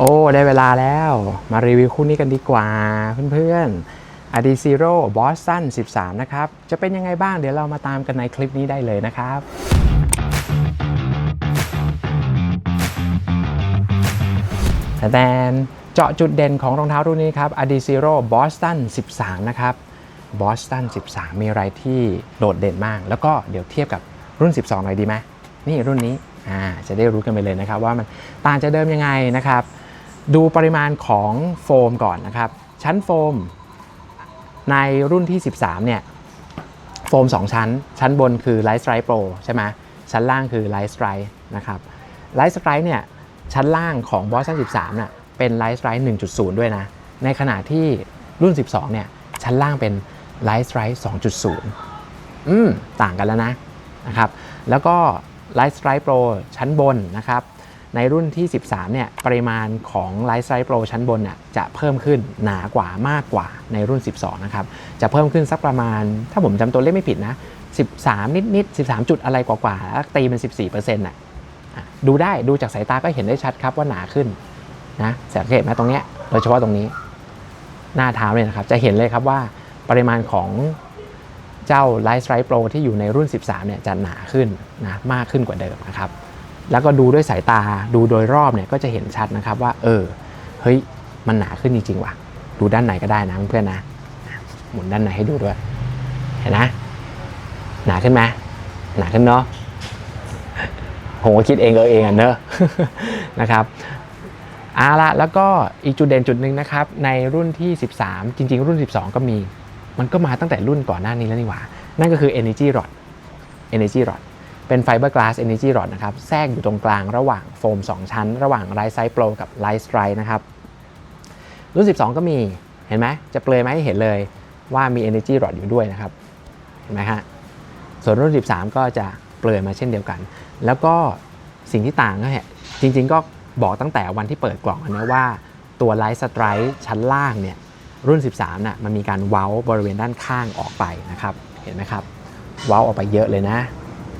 โอ้ ได้เวลาแล้ว มารีวิวคู่นี้กันดีกว่าเพื่อนๆ a d i Zero Boston 13 นะครับ จะเป็นยังไงบ้างเดี๋ยวเรามาตามกันในคลิปนี้ได้เลยนะครับแต่แดนเจาะจุดเด่นของรองเท้ารุ่นนี้ครับ a d i Zero Boston 13 นะครับ Boston 13 มีอะไรที่โดดเด่นมาก แล้วก็เดี๋ยวเทียบกับรุ่น 12 หน่อยดีไหมนี่รุ่นนี้จะได้รู้กันไปเลยนะครับว่ามันต่างจากเดิมยังไงนะครับ ดูปริมาณของโฟมก่อนนะครับ ชั้นโฟมในรุ่นที่ 13 เนี่ย โฟม 2 ชั้น ชั้นบนคือ Light Strike Pro ใช่ไหมชั้นล่างคือ Light Strike นะครับ Light Strike เนี่ย ชั้นล่างของ Boston 13น่ะเป็น Light Strike 1.0 ด้วยนะ ในขณะที่รุ่น 12 เนี่ย ชั้นล่างเป็น Light Strike 2.0 อืม ต่างกันแล้วนะนะครับ แล้วก็ Light Strike Pro ชั้นบนนะครับ ในรุ่นที่ 13 เนี่ย ปริมาณของ Light Strike Pro ชั้นบนเนี่ยจะเพิ่มขึ้นหนากว่ามากกว่าในรุ่น 12 นะครับ จะเพิ่มขึ้นสักประมาณ ถ้าผมจำตัวเลขไม่ผิดนะ 13 นิดนิดๆ13 จุดอะไรกว่าๆแล้วตีเป็น 14%น่ะอะดูได้ดูจากสายตาก็เห็นได้ชัดครับว่าหนาขึ้นนะสังเกตไหมตรงเนี้ยโดยเฉพาะตรงนี้ หน้าเท้าเนี่ยนะครับ จะเห็นเลยครับว่าปริมาณของเจ้า Light Strike Pro ที่อยู่ในรุ่น 13 เนี่ยจะหนาขึ้นนะมากขึ้นกว่าเดิมนะครับ แล้วก็ดูด้วยสายตาดูโดยรอบเนี่ยก็จะเห็นชัดนะครับว่า เออเฮ้ยมันหนาขึ้นจริงๆว่ะ ดูด้านไหนก็ได้นะเพื่อนนะ หมุนด้านไหนให้ดูด้วย เห็นนะ หนาขึ้นไหมหนาขึ้นเนาะผมก็คิดเองเออเองอะเนอะนะครับเอาละแล้วก็อีกจุดเด่นจุดหนึ่งนะครับ ในรุ่นที่ 13 จริง ๆ รุ่น 12 ก็มี มันก็มาตั้งแต่รุ่นก่อนหน้านี้แล้วนี่หว่า นั่นก็คือ Energy Rod Energy Rod เป็นไฟเบอร์กลาส Energy Rod นะครับแทรกอยู่ตรงกลางระหว่างโฟม 2 ชั้น ระหว่าง Light Size Pro กับ Light Strike นะครับรุ่น 12 ก็มีเห็นไหมจะเปลยมให้เห็นเลยว่ามี Energy Rod อยู่ด้วยนะครับเห็นไหมฮะส่วนรุ่น 13 ก็จะเปลยมาเช่นเดียวกัน แล้วก็สิ่งที่ต่างก็แหละจริงๆก็บอกตั้งแต่วันที่เปิดกล่องนะว่าตัว Light Strike ชั้นล่างเนี่ยรุ่น 13น่ะมันมีการเว้าบริเวณด้านข้างออกไปนะครับ เห็นไหมครับ เว้าออกไปเยอะเลยนะ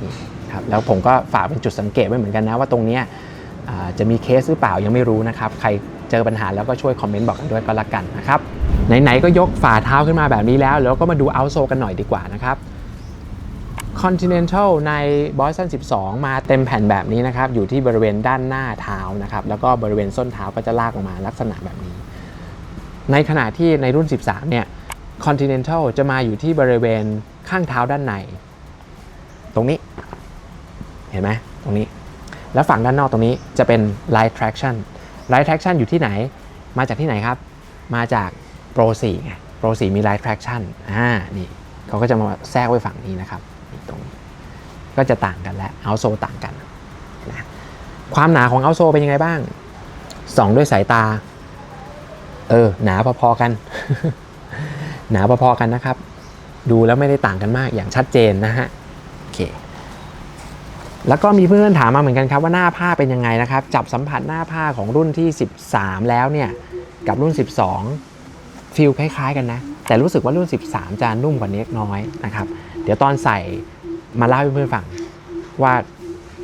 นี่ ครับแล้วผมก็ฝากเป็นจุดสังเกตไว้เหมือนกันนะว่าตรงนี้จะมีเคสหรือเปล่ายังไม่รู้นะครับใครเจอปัญหาแล้วก็ช่วยคอมเมนต์บอกกันด้วยก็แล้วกันนะครับไหนๆก็ยกฝ่าเท้าขึ้นมาแบบนี้แล้ว แล้วก็มาดูเอาโซกันหน่อยดีกว่านะครับ Continental ใน Boston 12 มาเต็มแผ่นแบบนี้นะครับ อยู่ที่บริเวณด้านหน้าเท้านะครับ แล้วก็บริเวณส้นเท้าก็จะลากลงมาลักษณะแบบนี้ ในขณะที่ในรุ่น 13 เนี่ย Continental จะมาอยู่ที่บริเวณข้างเท้าด้านใน ตรงนี้ เห็นไหมตรงนี้ แล้วฝั่งด้านนอกตรงนี้จะเป็น Light Traction Light Traction อยู่ที่ไหน มาจากที่ไหนครับ มาจาก Pro 4ไง Pro 4มี Light Traction อ่า นี่เขาก็จะมาแทรกไว้ฝั่งนี้นะครับนี่ตรงนี้ ก็จะต่างกันและเอาโซต่างกันนะความหนาของเอาโซเป็นยังไงบ้างส่องด้วยสายตา เออ หนาพอๆกัน หนาพอๆกันนะครับ ดูแล้วไม่ได้ต่างกันมากอย่างชัดเจนนะฮะ โอเค แล้วก็มีเพื่อนๆถามมาเหมือนกันครับว่าหน้าผ้าเป็นยังไงนะครับ จับสัมผัสหน้าผ้าของรุ่นที่ 13 แล้วเนี่ยกับรุ่น 12ฟีลคล้าย ๆ กันนะ แต่รู้สึกว่ารุ่น 13 จะนุ่มกว่านี้น้อยนะครับ เดี๋ยวตอนใส่มาเล่าให้เพื่อนๆฟังว่า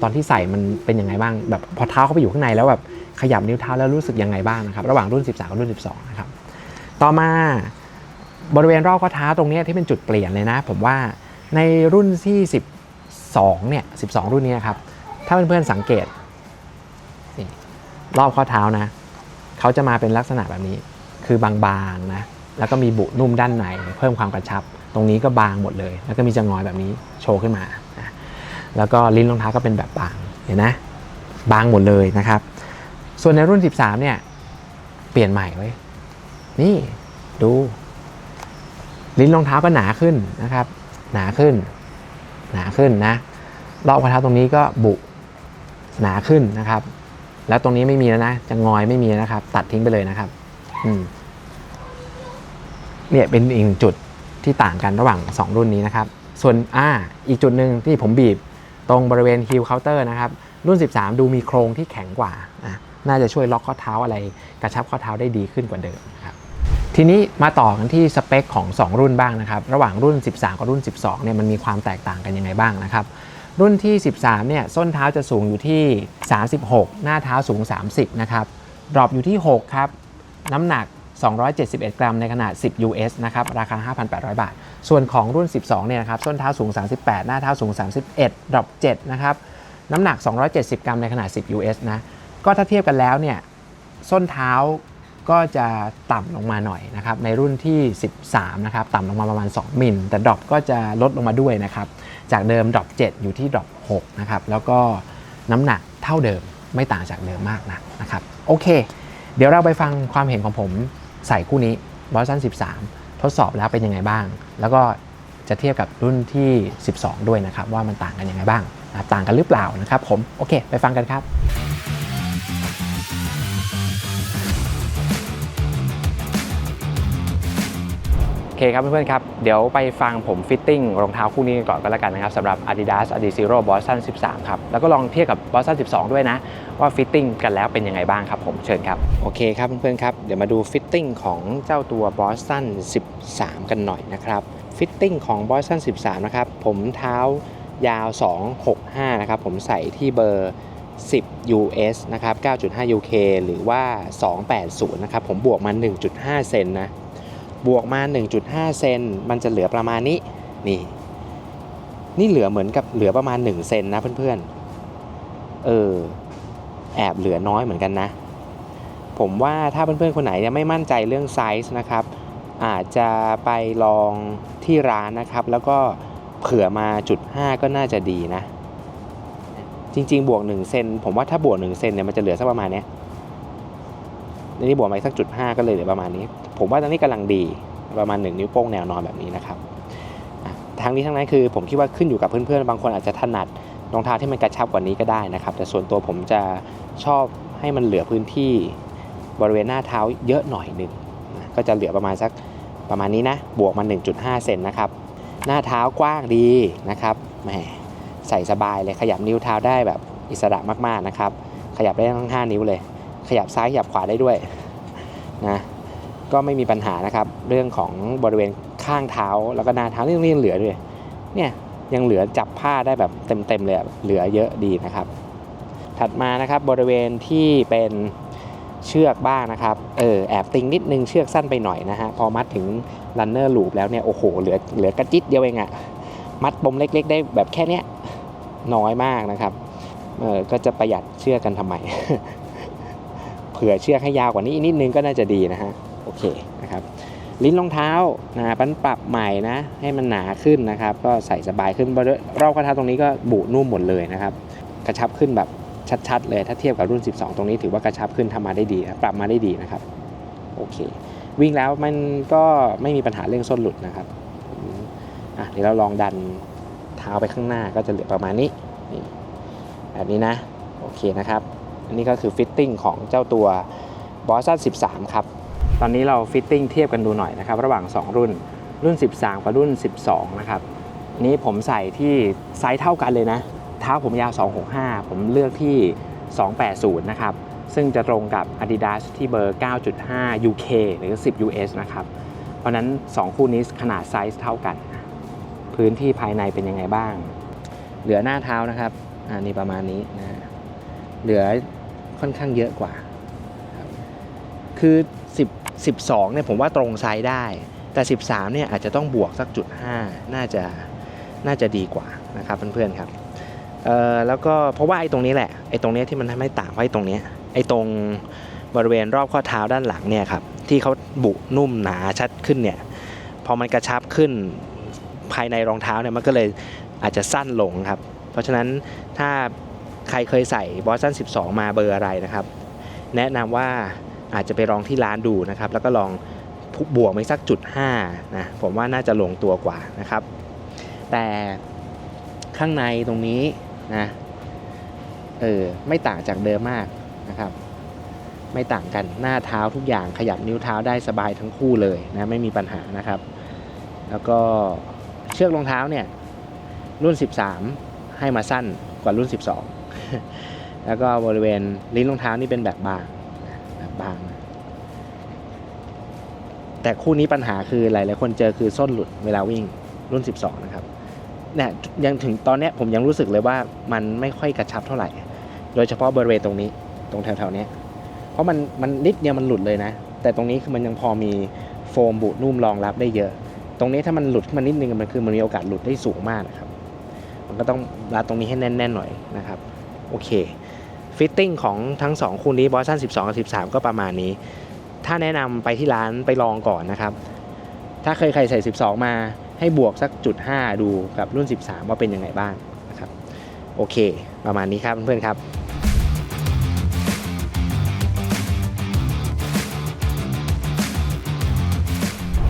ตอนที่ใส่มันเป็นยังไงบ้างแบบพอเท้าเข้าไปอยู่ข้างในแล้วแบบขยับนิ้วเท้าแล้วรู้สึกยังไงบ้างนะครับระหว่างรุ่น 13 กับรุ่น 12 นะครับ ต่อมาบริเวณรอบข้อเท้าตรงเนี้ยที่เป็นจุดเปลี่ยนเลยนะ ผมว่าในรุ่นที่ 12เนี่ย12 รุ่นนี้ครับ ถ้าเพื่อนๆสังเกตรอบข้อเท้านะ เขาจะมาเป็นลักษณะแบบนี้ คือบางๆนะ แล้วก็มีบุนุ่มด้านในเพิ่มความกระชับ ตรงนี้ก็บางหมดเลย แล้วก็มีจะงอยแบบนี้โชว์ขึ้นมา แล้วก็ลิ้นรองเท้าก็เป็นแบบบาง เห็นนะ บางหมดเลยนะครับ ส่วนในรุ่น 13 เนี่ย เปลี่ยนใหม่ไว้ยนี่ดู ลิ้นรองเท้าก็หนาขึ้นนะครับ หนาขึ้น หนาขึ้นนะรอบข้อเท้าตรงนี้ก็บุหนาขึ้นนะครับ แล้วตรงนี้ไม่มีแล้วนะ จะงอยไม่มีนะครับ ตัดทิ้งไปเลยนะครับอืมเนี่ยเป็นอีกจุดที่ต่างกันระหว่าง 2 รุ่นนี้นะครับ ส่วนอ่าอีกจุดหนึ่งที่ผมบีบตรงบริเวณฮิลเคาน์เตอร์นะครับ รุ่น 13 ดูมีโครงที่แข็งกว่า น่าจะช่วยล็อกข้อเท้าอะไร กระชับข้อเท้าได้ดีขึ้นกว่าเดิมครับ ทีนี้มาต่อกันที่สเปคของ 2 รุ่นบ้างนะครับ ระหว่างรุ่น 13 กับรุ่น 12เนี่ยมันมีความแตกต่างกันยังไงบ้างนะครับ รุ่นที่ 13เนี่ยส้นเท้าจะสูงอยู่ที่ 36 หน้าเท้าสูง 30 นะครับดรอปอยู่ที่ 6 ครับ น้ำหนัก 271 กรัมในขนาด 10 US นะครับ ราคา 5,800 บาท ส่วนของรุ่น 12 เนี่ยนะครับ ส้นเท้าสูง 38 หน้าเท้าสูง 31 ดรอป 7 นะครับ น้ำหนัก 270 กรัมในขนาด 10 US นะ ก็ถ้าเทียบกันแล้วเนี่ย ส้นเท้า ก็จะต่ำลงมาหน่อยนะครับในรุ่นที่ 13 นะครับต่ำลงมาประมาณ 2 มิล แต่ดรอปก็จะลดลงมาด้วยนะครับ จากเดิมดรอป7 อยู่ที่ดรอป6นะครับแล้วก็น้ำหนักเท่าเดิมไม่ต่างจากเดิมมากนักนะครับโอเค เดี๋ยวเราไปฟังความเห็นของผมใส่คู่นี้บอสตัน13 ทดสอบแล้วเป็นยังไงบ้าง แล้วก็จะเทียบกับรุ่นที่ 12 ด้วยนะครับ ว่ามันต่างกันยังไงบ้าง ต่างกันหรือเปล่านะครับผม โอเค ไปฟังกันครับ คครับเพื่อนๆครับ เดี๋ยวไปฟังผมฟิตติ้งรองเท้าคู่นี้ก่อนก็แล้วกันนะครับสำหรับ Adidas Adizero Boston 13 ครับ แล้วก็ลองเทียบกับ Boston 12 ด้วยนะ ว่าฟิตติ้งกันแล้วเป็นยังไงบ้างครับผมเชิญครับ โอเคครับเพื่อนๆครับ เดี๋ยวมาดูฟิตติ้งของเจ้าตัว Boston 13 กันหน่อยนะครับฟิตติ้งของ Boston 13 นะครับ ผมเท้ายาว 265 นะครับ ผมใส่ที่เบอร์ 10 US นะครับ 9.5 UK หรือว่า 280 นะครับ ผมบวกมา 1.5 เซนนะ บวกมา 1.5 เซนมันจะเหลือประมาณนี้นี่ นี่เหลือเหมือนกับเหลือประมาณ 1 เซนนะเพื่อนๆ เออ แอบเหลือน้อยเหมือนกันนะ ผมว่าถ้าเพื่อนๆ คนไหนยังไม่มั่นใจเรื่องไซส์นะครับ อาจจะไปลองที่ร้านนะครับ แล้วก็เผื่อมาจุด5ก็น่าจะดีนะ จริง ๆ บวก 1 เซนผมว่าถ้าบวก 1 เซนเนี่ยมันจะเหลือสักประมาณเนี้ยนี่บวกไปสักจุด5ก็เลยเหลือประมาณนี้ ผมว่าตอนนี้กำลังดีประมาณ 1 นิ้วโป้งแนวนอนแบบนี้นะครับทั้งนี้ทั้งนั้นคือผมคิดว่าขึ้นอยู่กับเพื่อนๆ บางคนอาจจะถนัดรองเท้าที่มันกระชับกว่านี้ก็ได้นะครับ แต่ส่วนตัวผมจะชอบให้มันเหลือพื้นที่บริเวณหน้าเท้าเยอะหน่อยหนึ่งก็จะเหลือประมาณสักประมาณนี้นะ บวกมา 1.5 เซนนะครับ หน้าเท้ากว้างดีนะครับแหมใส่สบายเลยขยับนิ้วเท้าได้แบบอิสระมากๆนะครับ ขยับได้ทั้ง 5 นิ้วเลย ขยับซ้ายขยับขวาได้ด้วยนะ ก็ไม่มีปัญหานะครับ เรื่องของบริเวณข้างเท้าแล้วก็หน้าเท้านี่ยังเหลือด้วยเนี่ยยังเหลือจับผ้าได้แบบเต็มๆเลยเหลือเยอะดีนะครับ ถัดมานะครับบริเวณที่เป็นเชือกบ้างนะครับเออแอบติงนิดนึงเชือกสั้นไปหน่อยนะฮะพอมัดถึงรันเนอร์ลูปแล้วเนี่ยโอ้โหเหลือเหลือกระจิตเดียวเองอะมัดปมเล็ก ๆ ได้แบบแค่เนี้ยน้อยมากนะครับเออก็จะประหยัดเชือกกันทำไม เผื่อเชือกให้ยาวกว่านี้นิดนึงก็น่าจะดีนะฮะ เคนะครับลิ้นรองเท้านะปันปรับใหม่นะให้มันหนาขึ้นนะครับ ก็ใส่สบายขึ้นบริเรอบข้อเท้าตรงนี้ก็บุนุ่มหมดเลยนะครับ กระชับขึ้นแบบชัดๆเลยถ้าเทียบกับรุ่น 12 ตรงนี้ถือว่ากระชับขึ้นทำมาได้ดีปรับมาได้ดีนะครับโอเค วิ่งแล้วมันก็ไม่มีปัญหาเรื่องส้นหลุดนะครับอะเดี๋ยวเราลองดันเท้าไปข้างหน้าก็จะเหลือประมาณนี้นี่แบบนี้นะโอเคนะครับ อันนี้ก็คือฟิตติ้งของเจ้าตัว b o s t o n 13 ครับ ตอนนี้เราฟิตติ้งเทียบกันดูหน่อยนะครับ ระหว่าง 2 รุ่นรุ่น 13 กับรุ่น 12 นะครับ นี้ผมใส่ที่ไซส์เท่ากันเลยนะ เท้าผมยาว 265 ผมเลือกที่ 280 นะครับ ซึ่งจะตรงกับ Adidas ที่เบอร์ 9.5 UK หรือ 10 US นะครับ เพราะนั้น 2 คู่นี้ขนาดไซส์เท่ากัน พื้นที่ภายในเป็นยังไงบ้าง เหลือหน้าเท้านะครับอันนี้ประมาณนี้นะ เหลือค่อนข้างเยอะกว่า คือ 12เนี่ยผมว่าตรงไซส์ได้ แต่ 13เนี่ยอาจจะต้องบวกสักจุด5น่าจะน่าจะดีกว่านะครับเพื่อนๆครับเอ่อแล้วก็เพราะว่าไอ้ตรงนี้แหละไอ้ตรงเนี้ยที่มันทำให้ต่างเพราะไอ้ตรงเนี้ยไอ้ตรงบริเวณรอบข้อเท้าด้านหลังเนี่ยครับที่เขาบุนุ่มหนาชัดขึ้นเนี่ยพอมันกระชับขึ้นภายในรองเท้าเนี่ยมันก็เลยอาจจะสั้นลงครับ เพราะฉะนั้นถ้าใครเคยใส่บอสตัน12 มาเบอร์อะไรนะครับ แนะนำว่า อาจจะไปลองที่ร้านดูนะครับ แล้วก็ลองบวกไปสักจุด5นะผมว่าน่าจะลงตัวกว่านะครับ แต่ข้างในตรงนี้นะเออไม่ต่างจากเดิมมากนะครับ ไม่ต่างกันหน้าเท้าทุกอย่างขยับนิ้วเท้าได้สบายทั้งคู่เลยนะไม่มีปัญหานะครับ แล้วก็เชือกรองเท้าเนี่ยรุ่น 13 ให้มาสั้นกว่ารุ่น 12 แล้วก็บริเวณลิ้นรองเท้านี่เป็นแบบบาง บาง แต่คู่นี้ปัญหาคือหลายๆคนเจอคือส้นหลุดเวลาวิ่งรุ่น 12 นะครับเนี่ยยังถึงตอนนี้ผมยังรู้สึกเลยว่ามันไม่ค่อยกระชับเท่าไหร่ โดยเฉพาะบริเวณตรงนี้ตรงแถวๆนี้เพราะมันมันนิดเดียวมันหลุดเลยนะ แต่ตรงนี้คือมันยังพอมีโฟมบุนุ่มรองรับได้เยอะ ตรงนี้ถ้ามันหลุดขึ้นมานิดนึงมันคือมันมีโอกาสหลุดได้สูงมากนะครับ มันก็ต้องรัดตรงนี้ให้แน่นๆหน่อยนะครับ โอเค ฟิตติ้งของทั้ง 2 คู่นี้บอสตัน12 กับ 13 ก็ประมาณนี้ ถ้าแนะนำไปที่ร้านไปลองก่อนนะครับ ถ้าเคยใครใส่ 12 มาให้บวกสักจุด 5 ดูกับรุ่น 13 ว่าเป็นยังไงบ้างนะครับ โอเค ประมาณนี้ครับเพื่อนๆครับ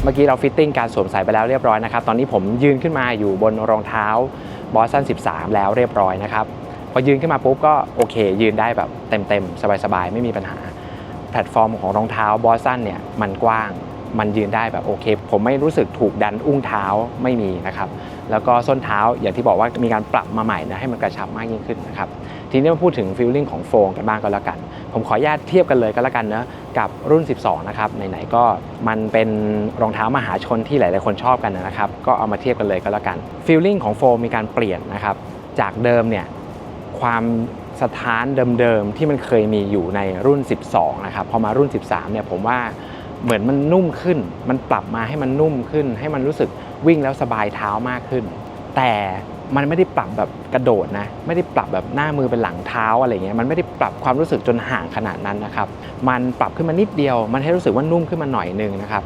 เมื่อกี้เราฟิตติ้งการสวมใส่ไปแล้วเรียบร้อยนะครับ ตอนนี้ผมยืนขึ้นมาอยู่บนรองเท้าบอสตัน13 แล้วเรียบร้อยนะครับ พอยืนขึ้นมาปุ๊บก็โอเค ยืนได้แบบเต็มๆ สบายๆ ไม่มีปัญหา แพลตฟอร์มของรองเท้าบอสตันเนี่ยมันกว้างมันยืนได้แบบโอเค ผมไม่รู้สึกถูกดันอุ้งเท้าไม่มีนะครับ แล้วก็ส้นเท้าอย่างที่บอกว่ามีการปรับมาใหม่นะให้มันกระชับมากยิ่งขึ้นนะครับ ทีนี้มาพูดถึงฟิลลิ่งของโฟมกันบ้างก็แล้วกัน ผมขออนุญาตเทียบกันเลยก็แล้วกันนะกับรุ่น 12 นะครับไหนๆก็มันเป็นรองเท้ามหาชนที่หลายๆคนชอบกันนะครับ ก็เอามาเทียบกันเลยก็แล้วกันฟิลลิ่งของโฟมมีการเปลี่ยนนะครับจากเดิมเนี่ย ความสถานเดิมๆที่มันเคยมีอยู่ในรุ่น 12 นะครับ พอมารุ่น 13 เนี่ยผมว่าเหมือนมันนุ่มขึ้น มันปรับมาให้มันนุ่มขึ้น ให้มันรู้สึกวิ่งแล้วสบายเท้ามากขึ้น แต่มันไม่ได้ปรับแบบกระโดดนะ ไม่ได้ปรับแบบหน้ามือเป็นหลังเท้าอะไรเงี้ย มันไม่ได้ปรับความรู้สึกจนห่างขนาดนั้นนะครับ มันปรับขึ้นมานิดเดียว มันให้รู้สึกว่านุ่มขึ้นมาหน่อยนึงนะครับ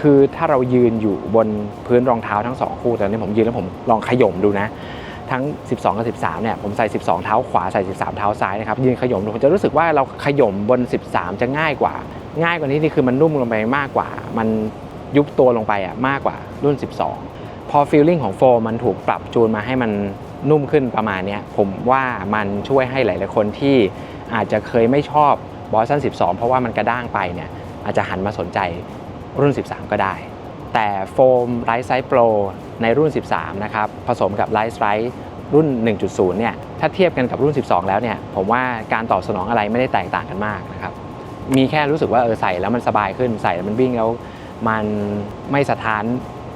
คือถ้าเรายืนอยู่บนพื้นรองเท้าทั้งสองคู่แต่นี้ผมยืนแล้วผมลองขย่มดูนะ ทั้ง 12 กับ 13 เนี่ย ผมใส่ 12 เท้าขวาใส่ 13 เท้าซ้ายนะครับ ยืนขย่มผมจะรู้สึกว่าเราขย่มบน 13 จะง่ายกว่า ง่ายกว่านี้นี่คือมันนุ่มลงไปมากกว่า มันยุบตัวลงไปอะมากกว่ารุ่น 12 พอฟีลลิ่งของโฟมมันถูกปรับจูนมาให้มันนุ่มขึ้นประมาณเนี้ยผมว่ามันช่วยให้หลาย ๆ คนที่อาจจะเคยไม่ชอบบอสตัน12 เพราะว่ามันกระด้างไปเนี่ยอาจจะหันมาสนใจรุ่น 13 ก็ได้ แต่โฟมไ i ท์ไซส์โปรในรุ่น 13 นะครับ ผสมกับไ i ท์ไ i ท์รุ่น 1.0 เนี่ย ถ้าเทียบกันกับรุ่น 12 แล้วเนี่ย ผมว่าการตอบสนองอะไรไม่ได้แตกต่างกันมากนะครับ มีแค่รู้สึกว่าเออใส่แล้วมันสบายขึ้น ใส่แล้วมันวิ่งแล้วมันไม่สะท้าน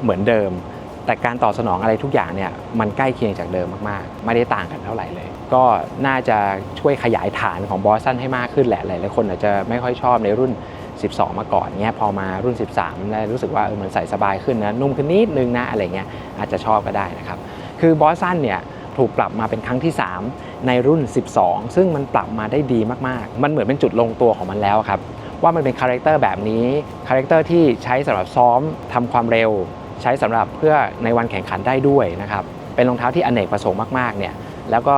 เหมือนเดิม แต่การตอบสนองอะไรทุกอย่างเนี่ย มันใกล้เคียงจากเดิมมากๆ ไม่ได้ต่างกันเท่าไหร่เลย ก็น่าจะช่วยขยายฐานของบอสตันให้มากขึ้นแหละ หลายๆคนอาจจะไม่ค่อยชอบในรุ่น 12 มาก่อนเงี้ยพอมารุ่น 13 ได้รู้สึกว่าเออมันใส่สบายขึ้นนะนุ่มขึ้นนิดนึงนะอะไรเงี้ยอาจจะชอบก็ได้นะครับ คือบอสตันเนี่ยถูกปรับมาเป็นครั้งที่ 3 ในรุ่น 12 ซึ่งมันปรับมาได้ดีมากๆ มันเหมือนเป็นจุดลงตัวของมันแล้วครับ ว่ามันเป็นคาแรคเตอร์แบบนี้คาแรคเตอร์ที่ใช้สำหรับซ้อมทำความเร็ว ใช้สำหรับเพื่อในวันแข่งขันได้ด้วยนะครับเป็นรองเท้าที่อเนกประสงค์มากๆเนี่ยแล้วก็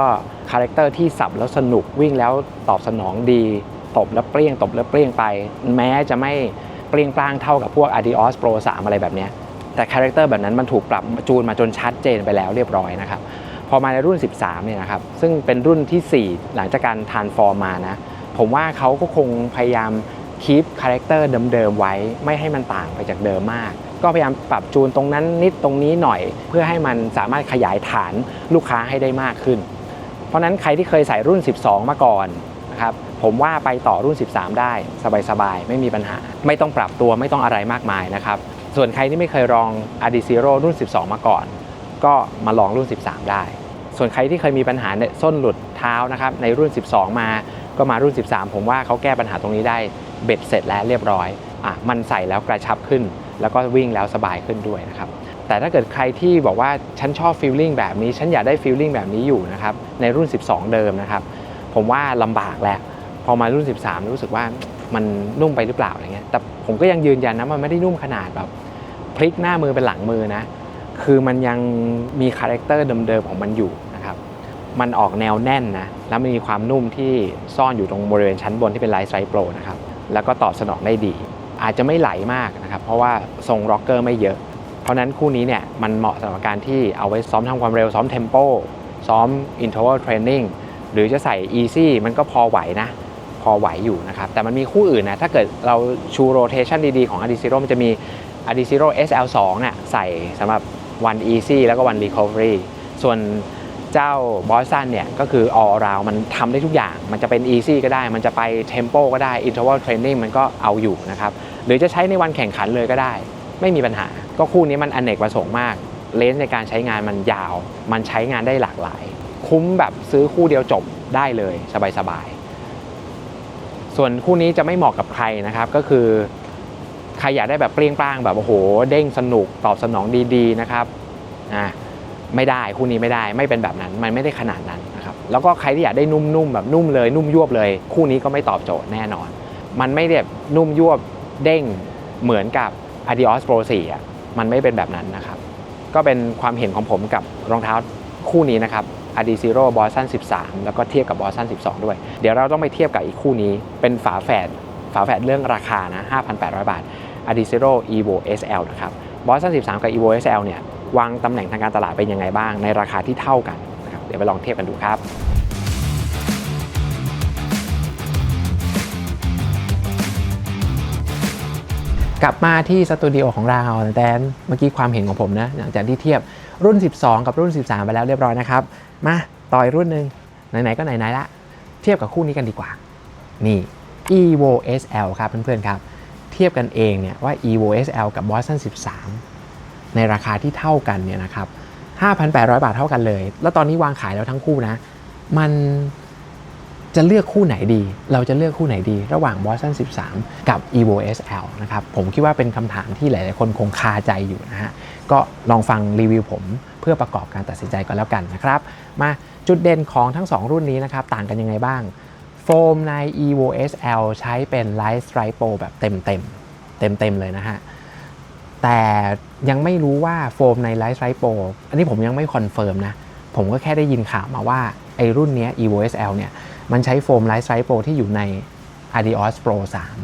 คาแรคเตอร์ที่สับแล้วสนุกวิ่งแล้วตอบสนองดี ตบแล้วเปรี้ยงตบแล้วเปรี้ยงไป แม้จะไม่เปรี้ยงปร้างเท่ากับพวก Adios Pro 3 อะไรแบบนี้แต่คาแรคเตอร์แบบนั้นมันถูกปรับจูนมาจนชัดเจนไปแล้วเรียบร้อยนะครับพอมาในรุ่น 13 เนี่ยนะครับ ซึ่งเป็นรุ่นทีสี่4 หลังจากการทานฟอร์มมานะ ผมว่าเขาก็คงพยายามคีปคาแรคเตอร์เดิมๆไว้ ไม่ให้มันต่างไปจากเดิมมาก ก็พยายามปรับจูนตรงนั้นนิดตรงนี้หน่อย เพื่อให้มันสามารถขยายฐานลูกค้าให้ได้มากขึ้น เพราะฉะนั้นใครที่เคยใส่รุ่น 12 มาก่อนนะครับ ผมว่าไปต่อรุ่น 13 ได้สบายๆ ไม่มีปัญหา ไม่ต้องปรับตัวไม่ต้องอะไรมากมายนะครับ ส่วนใครที่ไม่เคยลอง a d i z e r o รุ่น 12 มาก่อน ก็มาลองรุ่น 13 ได้ ส่วนใครที่เคยมีปัญหาในส้นหลุดเท้านะครับในรุ่น 12 มาก็มารุ่น 13 ผมว่าเขาแก้ปัญหาตรงนี้ได้เบ็ดเสร็จแล้วเรียบร้อยอะมันใส่แล้วกระชับขึ้น แล้วก็วิ่งแล้วสบายขึ้นด้วยนะครับแต่ถ้าเกิดใครที่บอกว่าฉันชอบฟีลลิ่งแบบนี้ ฉันอยากได้ฟีลลิ่งแบบนี้อยู่นะครับในรุ่น 12 เดิมนะครับผมว่าลำบากแหละ อมารุ่น 13 รู้สึกว่ามันนุ่มไปหรือเปล่าอะไรเงี้ยแต่ผมก็ยังยืนยันนะมันไม่ได้นุ่มขนาดแบบพลิกหน้ามือเป็นหลังมือนะคือมันยังมีคาแรคเตอร์เดิมๆของมันอยู่นะครับมันออกแนวแน่นนะแล้วมันมีความนุ่มที่ซ่อนอยู่ตรงบริเวณชั้นบนที่เป็นไลท์ไซส์โปรนะครับแล้วก็ตอบสนองได้ดี อาจจะไม่ไหลมากนะครับเพราะว่าทรงร็อกเกอร์ไม่เยอะ เพราะนั้นคู่นี้เนี่ยมันเหมาะสำหรับการที่เอาไว้ซ้อมทำความเร็วซ้อมเทมโปซ้อม interval training หรือจะใส่ easy มันก็พอไหวนะ อไหวอยู่นะครับแต่มันมีคู่อื่นนะถ้าเกิดเราชู rotation ดีๆของ a d i z e r o มันจะมี a d i z e r o SL2 เนี่ยใส่สำหรับ one easy แล้วก็ one recovery ส่วนเจ้าบอสตันเนี่ยก็คือ all around มันทำได้ทุกอย่าง มันจะเป็น easy ก็ได้ มันจะไป tempo ก็ได้ interval training มันก็เอาอยู่นะครับหรือจะใช้ในวันแข่งขันเลยก็ได้ ไม่มีปัญหา ก็คู่นี้มันอเนกประสงค์มากเลนส์ในการใช้งานมันยาว มันใช้งานได้หลากหลาย คุ้มแบบซื้อคู่เดียวจบได้เลยสบายๆ ส่วนคู่นี้จะไม่เหมาะกับใครนะครับก็คือใครอยากได้แบบเปรี้ยงปร้างแบบโอ้โหเด้งสนุกตอบสนองดีๆนะครับอ่าไม่ได้คู่นี้ไม่ได้ไม่เป็นแบบนั้นมันไม่ได้ขนาดนั้นนะครับแล้วก็ใครที่อยากได้นุ่มๆแบบนุ่มเลยนุ่มยวบเลย คู่นี้ก็ไม่ตอบโจทย์แน่นอน มันไม่แบบนุ่มยวบเด้งเหมือนกับ Adios Pro 4อะมันไม่เป็นแบบนั้นนะครับ ก็เป็นความเห็นของผมกับรองเท้าคู่นี้นะครับ Adi Zero Boston 13 แล้วก็เทียบกับ Boston 12 ด้วย เดี๋ยวเราต้องไปเทียบกับอีกคู่นี้ เป็นฝาแฝดฝาแฝดเรื่องราคานะ 5,800 บาท Adi Zero Evo SL นะครับ Boston 13 กับ Evo SL เนี่ยวางตำแหน่งทางการตลาดเป็นยังไงบ้างในราคาที่เท่ากันนะครับเดี๋ยวไปลองเทียบกันดูครับกลับมาที่สตูดิโอของเราแต่เมื่อกี้ความเห็นของผมนะหลังจากที่เทียบรุ่น 12 กับรุ่น 13 ไปแล้วเรียบร้อยนะครับ มาต่อยรุ่นหนึ่งไหนๆก็ไหนๆละ เทียบกับคู่นี้กันดีกว่า นี่ evo sl ครับเพื่อนๆครับ เทียบกันเองเนี่ยว่า evo sl กับ boston 13 ในราคาที่เท่ากันเนี่ยนะครับ5,800 บาทเท่ากันเลย แล้วตอนนี้วางขายแล้วทั้งคู่นะ มัน จะเลือกคู่ไหนดี เราจะเลือกคู่ไหนดี ระหว่าง Boston 13 กับ Evo SL นะครับ ผมคิดว่าเป็นคำถามที่หลาย ๆ คนคงคาใจอยู่นะฮะ ก็ลองฟังรีวิวผมเพื่อประกอบการตัดสินใจก็แล้วกันนะครับ มาจุดเด่นของทั้ง 2 รุ่นนี้นะครับ ต่างกันยังไงบ้าง โฟมใน Evo SL ใช้เป็น Light Strike Pro แบบเต็มเต็มเต็มเต็มเลยนะฮะ แต่ยังไม่รู้ว่าโฟมใน Light Strike Pro อันนี้ผมยังไม่คอนเฟิร์มนะ ผมก็แค่ได้ยินข่าวมาว่าไอ้รุ่นนี้ Evo SL เนี่ย มันใช้โฟม Light Strike Pro ที่อยู่ใน Adios Pro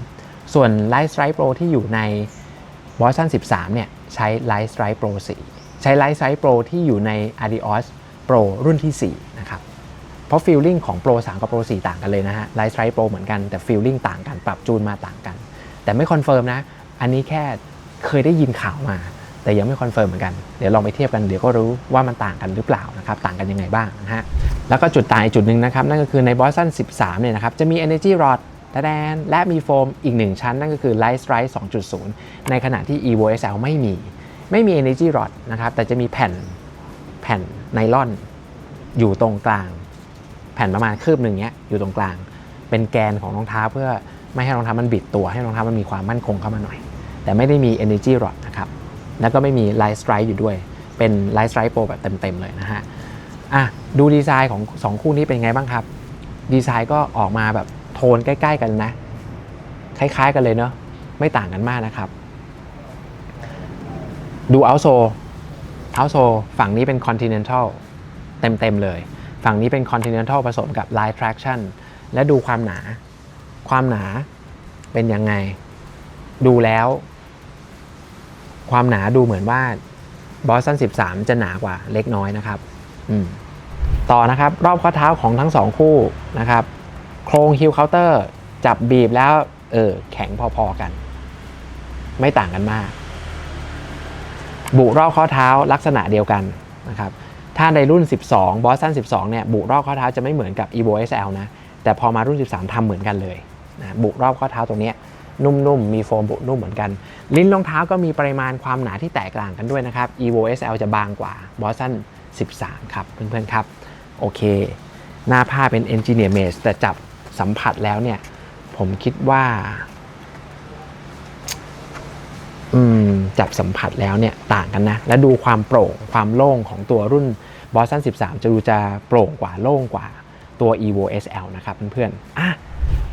3 ส่วน Light Strike Pro ที่อยู่ใน Boston 13 เนี่ย ใช้ Light Strike Pro 4ใช้ Light Strike Pro ที่อยู่ใน Adios Pro รุ่นที่ 4 นะครับ เพราะฟีลลิ่งของ Pro 3 กับ Pro 4 ต่างกันเลยนะฮะ Light Strike Pro เหมือนกันแต่ฟีลลิ่งต่างกันปรับจูนมาต่างกัน แต่ไม่คอนเฟิร์มนะ อันนี้แค่เคยได้ยินข่าวมา แต่ยังไม่คอนเฟิร์มเหมือนกัน เดี๋ยวลองไปเทียบกันเดี๋ยวก็รู้ว่ามันต่างกันหรือเปล่านะครับต่างกันยังไงบ้างนะฮะแล้วก็จุดต่างอีกจุดหนึ่งนะครับนั่นก็คือใน Boston 13เนี่ยนะครับจะมี Energy Rod ตะแดนและมีโฟมอีก 1 ชั้น นั่นก็คือ Light Strike 2.0 ในขณะที่ Evo SL ไม่มี ไม่มี Energy Rod นะครับแต่จะมีแผ่นแผ่นไนลอน อยู่ตรงกลาง แผ่นประมาณคืบหนึ่งเนี้ยอยู่ตรงกลาง เป็นแกนของรองเท้าเพื่อไม่ให้รองเท้ามันบิดตัว ให้รองเท้ามันมีความมั่นคงเข้ามาหน่อย แต่ไม่ได้มี Energy Rod นะครับ แล้วก็ไม่มี Light Strike อยู่ด้วย เป็น Light Strike Pro แบบเต็มๆเลยนะฮะอะดูดีไซน์ของ 2 คู่นี้เป็นไงบ้างครับ ดีไซน์ก็ออกมาแบบโทนใกล้ ๆ กันนะ คล้าย ๆ กันเลยเนาะไม่ต่างกันมากนะครับ ดูเอาโซเอาโซฝั่งนี้เป็น Continental เต็ม ๆ เลย ฝั่งนี้เป็น Continental ผสมกับ Light Traction และดูความหนา ความหนาเป็นยังไง ดูแล้ว ความหนาดูเหมือนว่า Boston 13 จะหนากว่าเล็กน้อยนะครับต่อนะครับ รอบข้อเท้าของทั้งสองคู่นะครับ โครงฮิลเคาน์เตอร์จับบีบแล้วเออแข็งพอๆกัน ไม่ต่างกันมาก บุรอบข้อเท้าลักษณะเดียวกันนะครับถ้าในรุ่น 12 Boston 12 เนี่ย บุรอบข้อเท้าจะไม่เหมือนกับ Evo SL นะ แต่พอมารุ่น 13ทำเหมือนกันเลยนะบุรอบข้อเท้าตรงนี้ นุ่มๆมีโฟมบุนุ่มเหมือนกัน ลิ้นรองเท้าก็มีปริมาณความหนาที่แตกต่างกันด้วยนะครับ Evo SL จะบางกว่า Boston 13 ครับเพื่อนๆครับ โอเค หน้าผ้าเป็น Engineer Made แต่จับสัมผัสแล้วเนี่ย ผมคิดว่า อืม จับสัมผัสแล้วเนี่ยต่างกันนะ และดูความโปร่งความโล่งของตัวรุ่น Boston 13 จะดูจะโปร่งกว่าโล่งกว่าตัว Evo SL นะครับเพื่อนๆอะ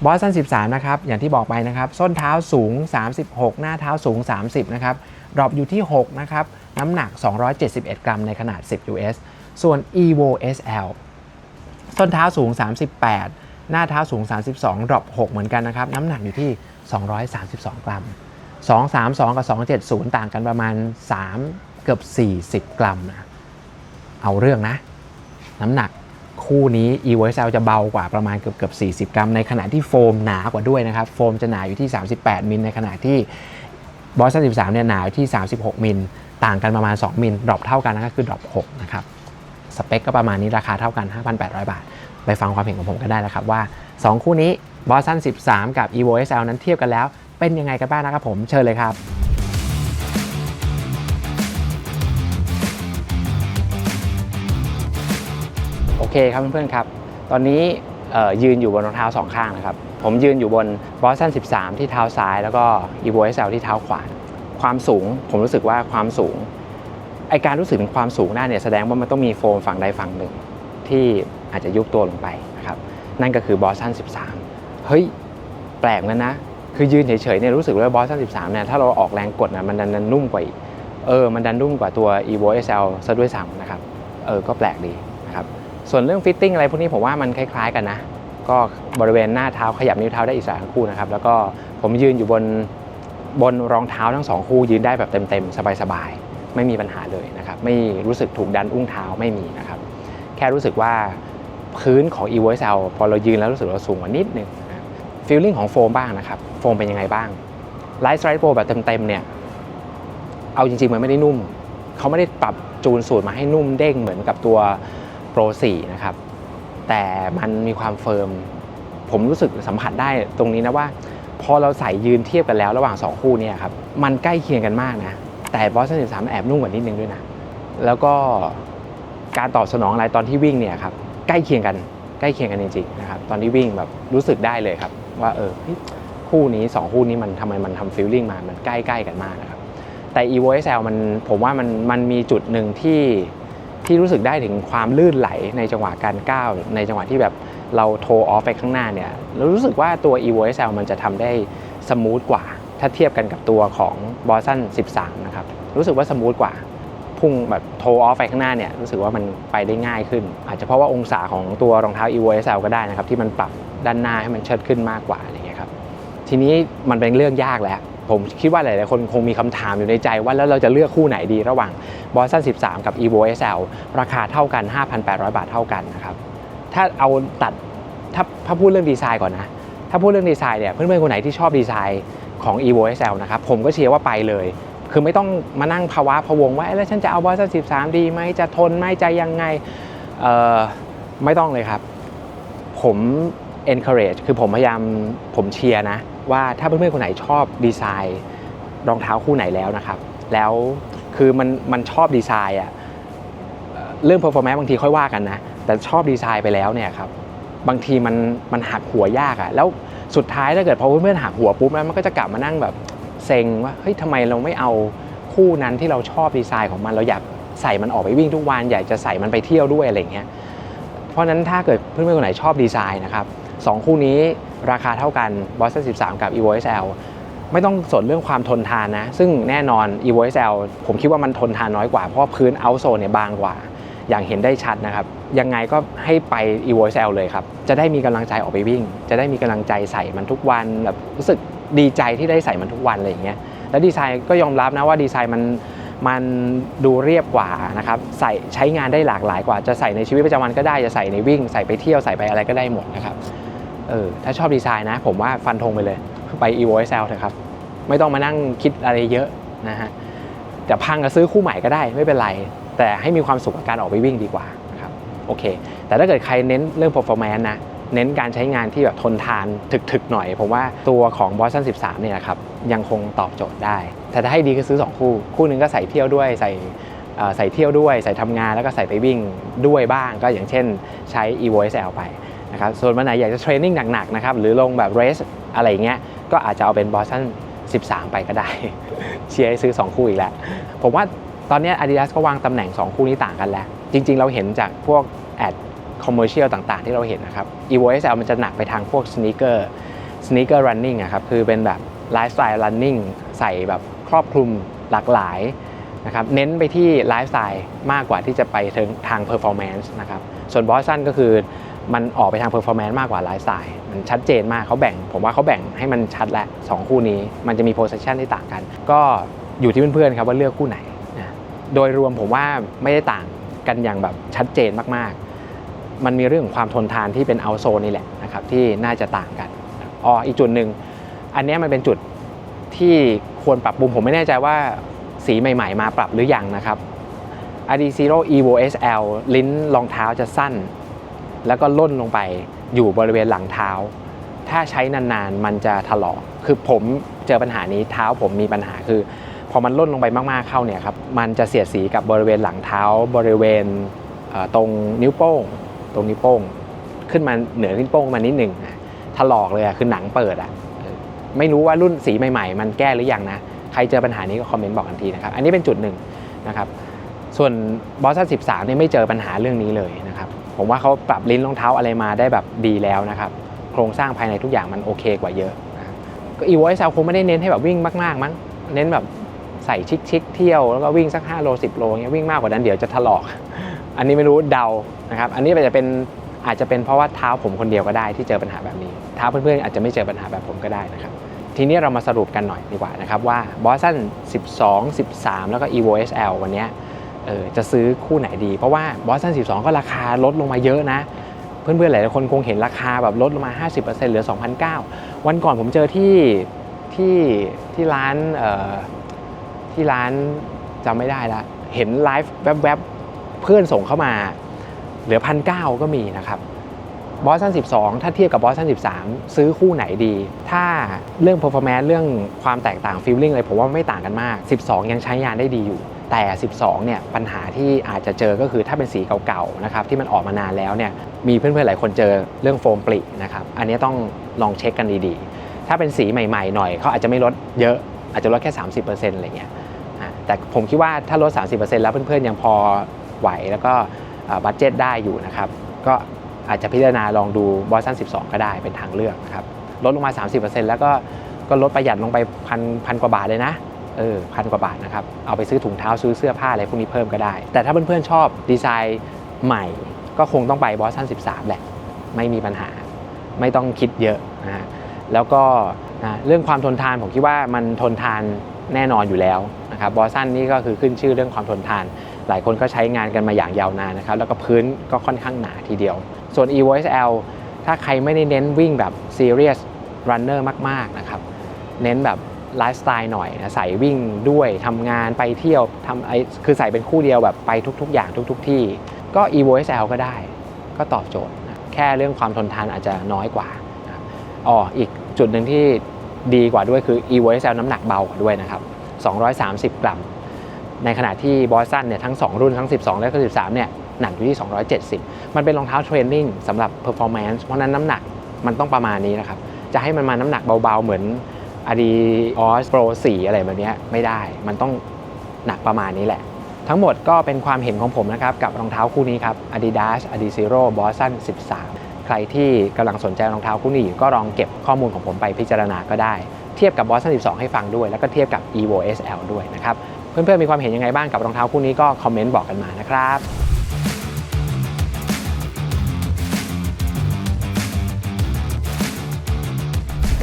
บอสตัน13 นะครับ อย่างที่บอกไปนะครับ ส้นเท้าสูง 36 หน้าเท้าสูง 30 นะครับ ดรอปอยู่ที่ 6 นะครับ น้ำหนัก 271 กรัมในขนาด 10 US ส่วน Evo SL ส้นเท้าสูง 38 หน้าเท้าสูง 32 ดรอป 6 เหมือนกันนะครับ น้ำหนักอยู่ที่ 232 กรัม 232 กับ 270 ต่างกันประมาณ 3 เกือบ 40 กรัมนะ เอาเรื่องนะ น้ำหนัก คู่นี้ e v o SL จะเบากว่าประมาณเกือบเกือบ40 กรัม ในขณะที่โฟมหนากว่าด้วยนะครับ โฟมจะหนาอยู่ที่ 38 มิลในขณะที่ Boston 13เนี่ยหนาอยู่ที่ 36 มิลต่างกันประมาณ 2 มิลดรอปเท่ากันนะครับคือดรอป6นะครับสเปคก็ประมาณนี้ราคาเท่ากัน 5,800 บาท ไปฟังความเห็นของผมกันได้แล้วครับว่า 2 คู่นี้ Boston 13 กับ Evo SL นั้นเทียบกันแล้ว เป็นยังไงกันบ้างนะครับผมเชิญเลยครับ เคครับเพื่อนๆครับ ตอนนี้ยืนอยู่บนรองเท้าสองข้างนะครับ ผมยืนอยู่บน Boston 13 ที่เท้าซ้าย แล้วก็ Evo SL ที่เท้าขวา ความสูงผมรู้สึกว่าความสูงไอการรู้สึกถึงความสูงได้เนี่ยแสดงว่ามันต้องมีโฟมฝั่งใดฝั่งหนึ่ง ที่อาจจะยุบตัวลงไปนะครับ นั่นก็คือ Boston 13 เฮ้ย แปลกนะนะ คือยืนเฉยๆเนี่ยรู้สึกว่า Boston 13เนี่ยถ้าเราออกแรงกดนะมันดันดันนุ่มกว่าเออ มันดันนุ่มกว่าตัว Evo SL ซะด้วยซ้ำนะครับ เออ ก็แปลกดีนะครับ ส่วนเรื่องฟิตติ้งอะไรพวกนี้ผมว่ามันคล้าย ๆ กันนะ ก็บริเวณหน้าเท้าขยับนิ้วเท้าได้อิสระทั้งคู่นะครับ แล้วก็ผมยืนอยู่บนบนรองเท้าทั้งสองคู่ยืนได้แบบเต็มๆ สบายๆ ไม่มีปัญหาเลยนะครับ ไม่รู้สึกถูกดันอุ้งเท้าไม่มีนะครับ แค่รู้สึกว่าพื้นของ evo SL พอเรายืนแล้วรู้สึกเราสูงกว่านิดนึงฟีลลิ่งของโฟมบ้างนะครับ โฟมเป็นยังไงบ้างไลท์สไตร์โปรแบบเต็มๆเนี่ยเอาจริงๆมันไม่ได้นุ่ม เขาไม่ได้ปรับจูนสูตรมาให้นุ่มเด้งเหมือนกับตัว Pro 4 นะครับ แต่มันมีความเฟิร์ม ผมรู้สึกสัมผัสได้ตรงนี้นะว่า พอเราใส่ยืนเทียบกันแล้วระหว่าง 2 คู่เนี่ยครับ มันใกล้เคียงกันมากนะ แต่บอสตัน13แอบนุ่มกว่านิดนึงด้วยนะ แล้วก็การตอบสนองอะไรตอนที่วิ่งเนี่ยครับ ใกล้เคียงกัน ใกล้เคียงกันจริงๆนะครับ ตอนที่วิ่งแบบรู้สึกได้เลยครับ ว่าเออคู่นี้ 2 คู่นี้มันทำไมมันทำฟีลลิ่งมา มันใกล้ๆกันมากนะครับ แต่ evo SL มันผมว่ามันมันมีจุดหนึ่งที่ ที่รู้สึกได้ถึงความลื่นไหลในจังหวะการก้าว ในจังหวะที่แบบเราโทรออฟไปข้างหน้าเนี่ยเรารู้สึกว่าตัว evo SL มันจะทำได้สมูทกว่า ถ้าเทียบกันกับตัวของ b o s t o n 13 นะครับ รู้สึกว่าสมูทกว่าพุ่งแบบโทออฟไปข้างหน้าเนี่ยรู้สึกว่ามันไปได้ง่ายขึ้น อาจจะเพราะว่าองศาของตัวรองเท้า evo SL ก็ได้นะครับ ที่มันปรับด้านหน้าให้มันเชิดขึ้นมากกว่าอะไรอย่างเงี้ยครับทีนี้มันเป็นเรื่องยากแล้ว ผมคิดว่าหลาย ๆ คนคงมีคำถามอยู่ในใจว่าแล้วเราจะเลือกคู่ไหนดีระหว่าง b o s t o n 13 กับ evo SL ราคาเท่ากัน 5,800 บาทเท่ากันนะครับ ถ้าเอาตัดถ้าถ้าพูดเรื่องดีไซน์ก่อนนะ ถ้าพูดเรื่องดีไซน์เนี่ยเพื่อน ๆ คนไหนที่ชอบดีไซน์ของ evo SL นะครับผมก็เชียร์ว่าไปเลยคือไม่ต้องมานั่งภาวะพะวงว่าแล้วฉันจะเอา b o s t o n 13ดีไหมจะทนไหมจะยังไงเออไม่ต้องเลยครับ ผม encourage คือผมพยายามผมเชียร์นะ ว่าถ้าเพื่อนๆคนไหนชอบดีไซน์รองเท้าคู่ไหนแล้วนะครับ แล้วคือมันมันชอบดีไซน์อะเอ่อเรื่อง performance บางทีค่อยว่ากันนะ แต่ชอบดีไซน์ไปแล้วเนี่ยครับบางทีมันมันหักหัวยากอะแล้วสุดท้ายถ้าเกิดพอเพื่อนๆหักหัวปุ๊บแล้วมันก็จะกลับมานั่งแบบเซ็งว่าเฮ้ยทำไมเราไม่เอาคู่นั้นที่เราชอบดีไซน์ของมันเราอยากใส่มันออกไปวิ่งทุกวันอยากจะใส่มันไปเที่ยวด้วยอะไรเงี้ยเพราะนั้นถ้าเกิดเพื่อนๆคนไหนชอบดีไซน์นะครับสองคู่นี้ ราคาเท่ากัน Boston 13 กับ Evo SL ไม่ต้องสนเรื่องความทนทานนะ ซึ่งแน่นอน Evo SL ผมคิดว่ามันทนทานน้อยกว่า เพราะพื้น outsole เนี่ยบางกว่า อย่างเห็นได้ชัดนะครับ ยังไงก็ให้ไป Evo SL เลยครับ จะได้มีกำลังใจออกไปวิ่ง จะได้มีกำลังใจใส่มันทุกวันแบบรู้สึกดีใจที่ได้ใส่มันทุกวันอะไรอย่างเงี้ย แล้วดีไซน์ก็ยอมรับนะว่าดีไซน์มันมันดูเรียบกว่านะครับใส่ใช้งานได้หลากหลายกว่า จะใส่ในชีวิตประจำวันก็ได้ จะใส่ในวิ่ง ใส่ไปเที่ยว ใส่ไปอะไรก็ได้หมดนะครับ เออถ้าชอบดีไซน์นะ ผมว่าฟันธงไปเลย ไป evo SL เถอะครับ ไม่ต้องมานั่งคิดอะไรเยอะนะฮะจะพังก็ซื้อคู่ใหม่ก็ได้ไม่เป็นไร แต่ให้มีความสุขกับการออกไปวิ่งดีกว่านะครับโอเค แต่ถ้าเกิดใครเน้นเรื่อง performance นะเน้นการใช้งานที่แบบทนทานถึกๆหน่อย ผมว่าตัวของ Boston 13 เนี่ยครับยังคงตอบโจทย์ได้ แต่ถ้าให้ดีก็ซื้อ 2 คู่ คู่หนึงก็ใส่เที่ยวด้วยใส่ใส่เที่ยวด้วย ใส่ทำงานแล้วก็ใส่ไปวิ่งด้วยบ้าง ก็อย่างเช่นใช้ evo SL ไป นะครับส่วนวันไหนอยากจะเทรนนิ่งหนักๆนะครับหรือลงแบบเรสอะไรเงี้ยก็อาจจะเอาเป็น Boston 13 ไปก็ได้ เชียร์ให้ซื้อ 2 คู่อีกแล้ว ผมว่าตอนนี้ Adidas ก็วางตำแหน่ง 2 คู่นี้ต่างกันแล้ว จริง ๆ เราเห็นจากพวกแอดคอมเมอร์เชียลต่างๆ ที่เราเห็นนะครับ evo SL มันจะหนักไปทางพวกสน e เกอร์สน e เกอร์รันนิ่งอะครับคือเป็นแบบไลฟ์สไตล์รันนิ่งใส่แบบครอบคลุมหลากหลายนะครับเน้นไปที่ไลฟ์สไตล์มากกว่าที่จะไปถึงทางเพอร์ฟอร์แมนซ์นะครับส่วนบอสตันก็คือ มันออกไปทางเพอร์ฟอร์แมนซ์มากกว่าไลฟ์สไตล์มันชัดเจนมากเขาแบ่ง ผมว่าเขาแบ่งให้มันชัดแล้วสองคู่นี้ มันจะมีโพสชันที่ต่างกัน ก็อยู่ที่เพื่อนๆครับว่าเลือกคู่ไหนนะโดยรวมผมว่าไม่ได้ต่างกันอย่างแบบชัดเจนมากๆ มันมีเรื่องของความทนทานที่เป็นเอาโซนนี่แหละนะครับที่น่าจะต่างกันอ๋ออีกจุดหนึ่งอันนี้มันเป็นจุดที่ควรปรับปรุงผมไม่แน่ใจว่าสีใหม่ ๆ มาปรับหรือยังนะครับ Adi Zero Evo SL ลิ้นรองเท้าจะสั้น แล้วก็ล่นลงไปอยู่บริเวณหลังเท้า ถ้าใช้นานๆมันจะถลอกคือผมเจอปัญหานี้เท้าผมมีปัญหาคือ พอมันล่นลงไปมากๆเข้าเนี่ยครับมันจะเสียดสีกับบริเวณหลังเท้า บริเวณตรงนิ้วโป้ง ตรงนิ้วโป้ง ขึ้นมาเหนือขึ้นโป้งมานิดหนึ่งนะถลอกเลยอะคือหนังเปิดอะไม่รู้ว่ารุ่นสีใหม่ๆ มันแก้หรือยังนะ ใครเจอปัญหานี้ก็คอมเมนต์บอกกันทีนะครับ อันนี้เป็นจุดหนึ่งนะครับ ส่วนบอสซัน13เนี่ยไม่เจอปัญหาเรื่องนี้เลยนะครับ ผมว่าเขาปรับลิ้นรองเท้าอะไรมาได้แบบดีแล้วนะครับโครงสร้างภายในทุกอย่างมันโอเคกว่าเยอะนะครับก็ e v o s l คงไม่ได้เน้นให้แบบวิ่งมากๆมั้งเน้นแบบใส่ชิคๆเที่ยวแล้วก็วิ่งสัก5โล10โลเงี้ยวิ่งมากกว่านั้นเดี๋ยวจะถลอก อันนี้ไม่รู้เดานะครับอันนี้อาจจะเป็นอาจจะเป็นเพราะว่าเท้าผมคนเดียวก็ได้ที่เจอปัญหาแบบนี้เท้าเพื่อนๆอาจจะไม่เจอปัญหาแบบผมก็ได้นะครับทีนี้เรามาสรุปกันหน่อยดีกว่านะครับว่าบอสซัน12 13 แล้วก็ evo sl วันนี้ เออจะซื้อคู่ไหนดี เพราะว่าบอสซัน12 ก็ราคาลดลงมาเยอะนะ เพื่อนๆหลายคนคงเห็นราคาแบบลดลงมา 50%เหลือ 2,009วันก่อนผมเจอที่ที่ที่ร้านเออที่ร้านจำไม่ได้ละ เห็นไลฟ์แวบๆ เพื่อนส่งเข้ามา เหลือพันเก็มีนะครับบอสซัน12 ถ้าเทียบกับบอสซัน13 ซื้อคู่ไหนดี ถ้าเรื่อง performance เรื่องความแตกต่าง feeling อะไรผมว่าไม่ต่างกันมาก 12 ยังใช้งานได้ดีอยู่ แต่ 12 เนี่ยปัญหาที่อาจจะเจอก็คือถ้าเป็นสีเก่าๆนะครับที่มันออกมานานแล้วเนี่ยมีเพื่อนๆหลายคนเจอเรื่องโฟมปรินะครับอันนี้ต้องลองเช็คกันดีๆ ถ้าเป็นสีใหม่ๆหน่อยเขาอาจจะไม่ลดเยอะอาจจะลดแค่ 30%อะไรเงี้ยอะแต่ผมคิดว่าถ้าลด 30%แล้วเพื่อนๆยังพอไหวแล้วก็บัตเจตได้อยู่นะครับก็อาจจะพิจารณาลองดูบอสซัน12 ก็ได้เป็นทางเลือกนะครับลดลงมา 30%แล้วก็ก็ลดประหยัดลงไปพันพันกว่าบาทเลยนะ เออพันกว่าบาทนะครับ เอาไปซื้อถุงเท้าซื้อเสื้อผ้าอะไรพวกนี้เพิ่มก็ได้ แต่ถ้าเพื่อนๆชอบดีไซน์ใหม่ ก็คงต้องไปบอสซัน13 แหละ ไม่มีปัญหา ไม่ต้องคิดเยอะนะฮะแล้วก็นะเรื่องความทนทานผมคิดว่ามันทนทานแน่นอนอยู่แล้วนะครับบอสซันนี่ก็คือขึ้นชื่อเรื่องความทนทาน หลายคนก็ใช้งานกันมาอย่างยาวนานนะครับ แล้วก็พื้นก็ค่อนข้างหนาทีเดียว ส่วน e v o SL ถ้าใครไม่ได้เน้นวิ่งแบบ serious runner มากๆนะครับ เน้นแบบ ไลฟ์สไตล์หน่อยนะใส่วิ่งด้วยทำงานไปเที่ยวทำไอคือใส่เป็นคู่เดียวแบบไปทุก ๆ อย่างทุก ๆ ที่ ก็ evo SL ก็ได้ ก็ตอบโจทย์นะแค่เรื่องความทนทานอาจจะน้อยกว่านะอ๋ออีกจุดหนึ่งที่ดีกว่าด้วยคือ evo SL น้ำหนักเบากว่าด้วยนะครับ 230 กรัม ในขณะที่บอสซันเนี่ยทั้ง 2 รุ่นทั้ง 12 และก็13 เนี่ยหนักอยู่ที่ 270 มันเป็นรองเท้าเทรนนิ่งสำหรับ performance เพราะฉะนั้นน้ำหนักมันต้องประมาณนี้นะครับ จะให้มันมาน้ำหนักเบาๆ เหมือน Adios Pro 4อะไรแบบนี้ไม่ได้ มันต้องหนักประมาณนี้แหละ ทั้งหมดก็เป็นความเห็นของผมนะครับ กับรองเท้าคู่นี้ครับ Adidas Adizero Boston 13 ใครที่กำลังสนใจรองเท้าคู่นี้อยู่ก็ลองเก็บข้อมูลของผมไปพิจารณาก็ได้ เทียบกับ Boston 12 ให้ฟังด้วย แล้วก็เทียบกับ Evo SL ด้วยนะครับ เพื่อนๆมีความเห็นยังไงบ้างกับรองเท้าคู่นี้ก็คอมเมนต์บอกกันมานะครับ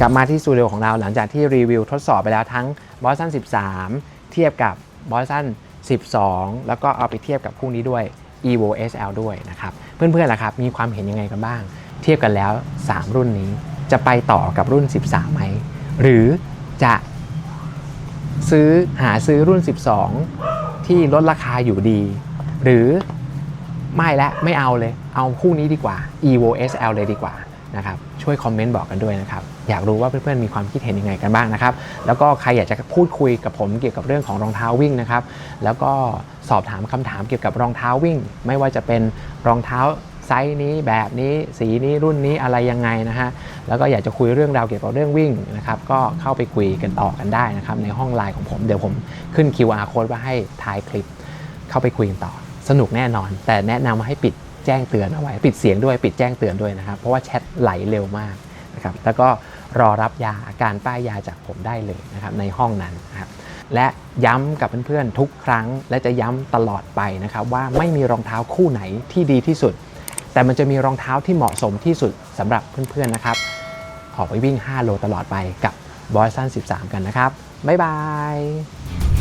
กลับมาที่สตูดิโอของเราหลังจากที่รีวิวทดสอบไปแล้วทั้ง Boston 13 เทียบกับ Boston 12 แล้วก็เอาไปเทียบกับคู่นี้ด้วย Evo SL ด้วยนะครับ เพื่อนๆล่ะครับ มีความเห็นยังไงกันบ้าง เทียบกันแล้ว 3 รุ่นนี้จะไปต่อกับรุ่น 13 ไหม หรือจะซื้อหาซื้อรุ่น 12 ที่ลดราคาอยู่ดี หรือไม่และไม่เอาเลย เอาคู่นี้ดีกว่า Evo SL เลยดีกว่านะครับ ช่วยคอมเมนต์บอกกันด้วยนะครับ อยากรู้ว่าเพื่อนๆมีความคิดเห็นยังไงกันบ้างนะครับ แล้วก็ใครอยากจะพูดคุยกับผมเกี่ยวกับเรื่องของรองเท้าวิ่งนะครับ แล้วก็สอบถามคำถามเกี่ยวกับรองเท้าวิ่ง ไม่ว่าจะเป็นรองเท้าไซส์นี้แบบนี้สีนี้รุ่นนี้อะไรยังไงนะฮะแล้วก็อยากจะคุยเรื่องราวเกี่ยวกับเรื่องวิ่งนะครับก็เข้าไปคุยกันต่อกันได้นะครับในห้องไลน์ของผมเดี๋ยวผมขึ้น QR code ไว้ให้ท้ายคลิป เข้าไปคุยกันต่อ สนุกแน่นอน แต่แนะนำาให้ปิดแจ้งเตือนเอาไว้ ปิดเสียงด้วยปิดแจ้งเตือนด้วยนะครับ เพราะว่าแชทไหลเร็วมากนะครับแล้วก็ รอรับยาอาการป้ายยาจากผมได้เลยนะครับในห้องนั้นนะครับและย้ำกับเพื่อนๆทุกครั้ง และจะย้ำตลอดไปนะครับว่าไม่มีรองเท้าคู่ไหนที่ดีที่สุด แต่มันจะมีรองเท้าที่เหมาะสมที่สุดสำหรับเพื่อนๆนะครับ ออกไปวิ่ง 5 โลตลอดไปกับบอสซัน13 กันนะครับ บ๊ายบาย